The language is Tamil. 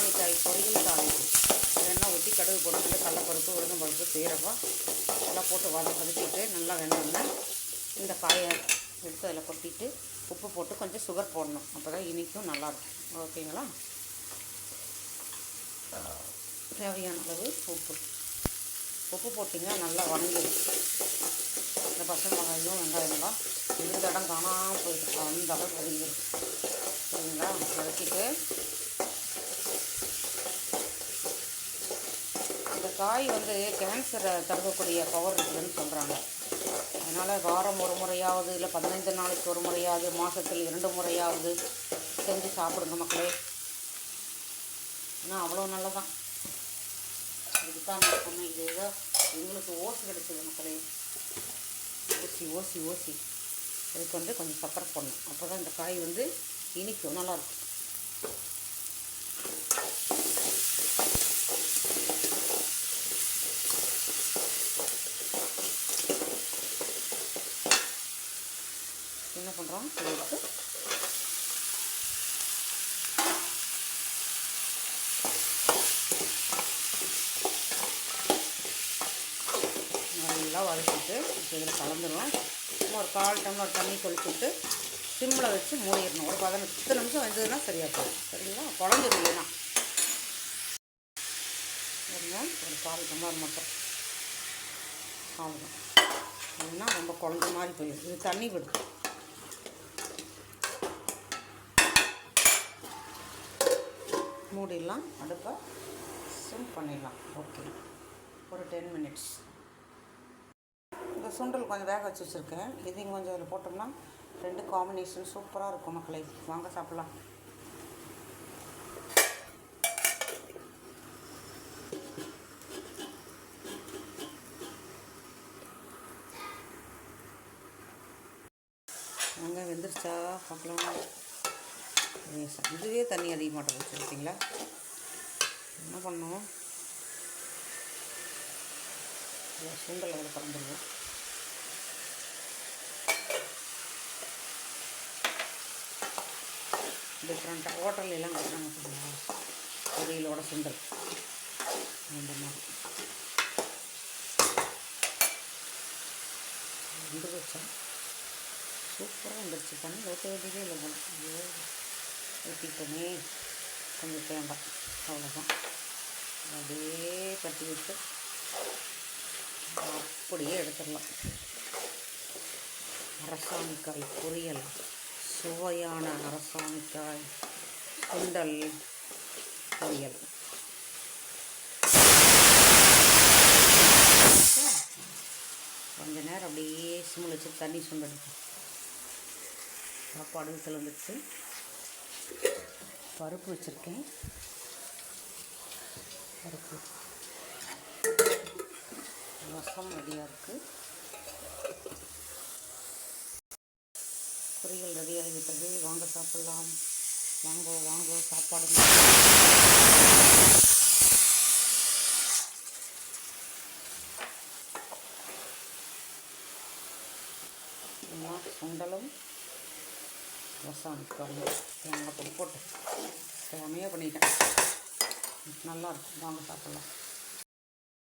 அரசாணிக்காய் பொரியல் தாளிப்பு வெண்ணெய் ஊற்றி கடுகு போட்டு கடலப்பருப்பு உளுந்தம் பருப்பு சீரகம் எல்லாம் போட்டு வத வதக்கிட்டு நல்லா வெந்தோடனே இந்த காயை எடுத்து அதில் கொட்டிட்டு உப்பு போட்டு கொஞ்சம் சுகர் போடணும். அப்போ தான் இனிக்கும் நல்லாயிருக்கும் ஓகேங்களா? தேவையான அளவு உப்பு. உப்பு போட்டிங்கன்னா நல்லா வணங்கிடும். இந்த பச்சை மிளகாயும் வெங்காயம்லாம் இருந்த இடம் காணாமல் போயிட்டு அந்த அளவுக்கு வதங்கிடும் சரிங்களா? வதக்கிட்டு இந்த காய் வந்து கேன்சரை தடுக்கக்கூடிய பவர் இருக்குதுன்னு சொல்கிறாங்க அதனால் வாரம் ஒரு முறையாவது இல்லை பதினைந்து நாளைக்கு ஒரு முறையாவது மாதத்தில் இரண்டு முறையாவது செஞ்சு சாப்பிடுங்க மக்களே. ஆனால் அவ்வளோ நல்லதான். இதுக்கு தான் நான் சொன்னேன் இது ஏதோ எங்களுக்கு ஓசி கிடைச்சது மக்களே. ஓசி ஓசி ஓசி. அதுக்கு வந்து கொஞ்சம் சக்கரை போடணும். அப்போ தான் இந்த காய் வந்து இனிக்கும் நல்லாயிருக்கும் என்ன பண்ணுறோம் நல்லா வதக்கிட்டு இதில் கலந்துருவோம் சும்மா ஒரு கால் டம்ளர் தண்ணி கொளிச்சுட்டு சிம்மில் வச்சு மூடிடணும். ஒரு பதினெட்டு நிமிஷம் வந்ததுன்னா சரியாக போகும் சரிங்களா? குழஞ்சிடும் இல்லைன்னா. ஒரு கால் டம்ளர் மட்டும். அவ்வளோதான் இல்லைன்னா ரொம்ப குழஞ்ச மாதிரி போயிடும். இது தண்ணி விடும் மூடிடலாம். அடுப்பை சிம் பண்ணிடலாம். ஓகே. ஒரு டென் மினிட்ஸ் இந்த சுண்டல் கொஞ்சம் வேக வச்சு வச்சுருக்கேன். இதையும் கொஞ்சம் அதில் போட்டோம்னா ரெண்டு காம்பினேஷன் சூப்பராக இருக்கும் மக்களை. வாங்க சாப்பிட்லாம். வாங்க வெந்துருச்சா? பார்க்கலாம் இதுவே தண்ணி அதிகமாக போச்சு பார்த்தீங்களா என்ன பண்ணணும் சுண்டல் அதில் கலந்துருவோம். டிஃப்ரெண்ட்டாக ஹோட்டல்லாம் கட்டினாங்க பார்த்தீங்களா பொரியலோட சுண்டல். அந்த மாதிரி. வந்து சூப்பராக வந்துருச்சு. பண்ணி ஊற்ற வேண்டியதே இல்லை போல. ஐயோ. ஊற்றிட்டோமே கொஞ்சம் தேங்காய் அவ்வளோதான் அப்படியே கட்டி விட்டு அப்படியே எடுத்துடலாம். அரசாணிக்காய் பொரியல் சுவையான அரசாணிக்காய் சுண்டல் பொரியல். கொஞ்ச நேரம் அப்படியே சிம்மில் வச்சு தண்ணி சுண்டெடுக்கும் சாப்பாடு வந்துடுச்சு பருப்பு வச்சுருக்கேன். பருப்பு. ரசம் ரெடியாக இருக்குது பொரியல் ரெடியாகிவிட்டது வாங்க சாப்பிட்லாம். வாங்க வாங்க சாப்பாடு. சுண்டலும் ரசம் கறந்து தேங்காய் பொடி போட்டு செமையாக பண்ணிட்டேன். நல்லாயிருக்கும் வாங்க சாப்பிட்லாம்.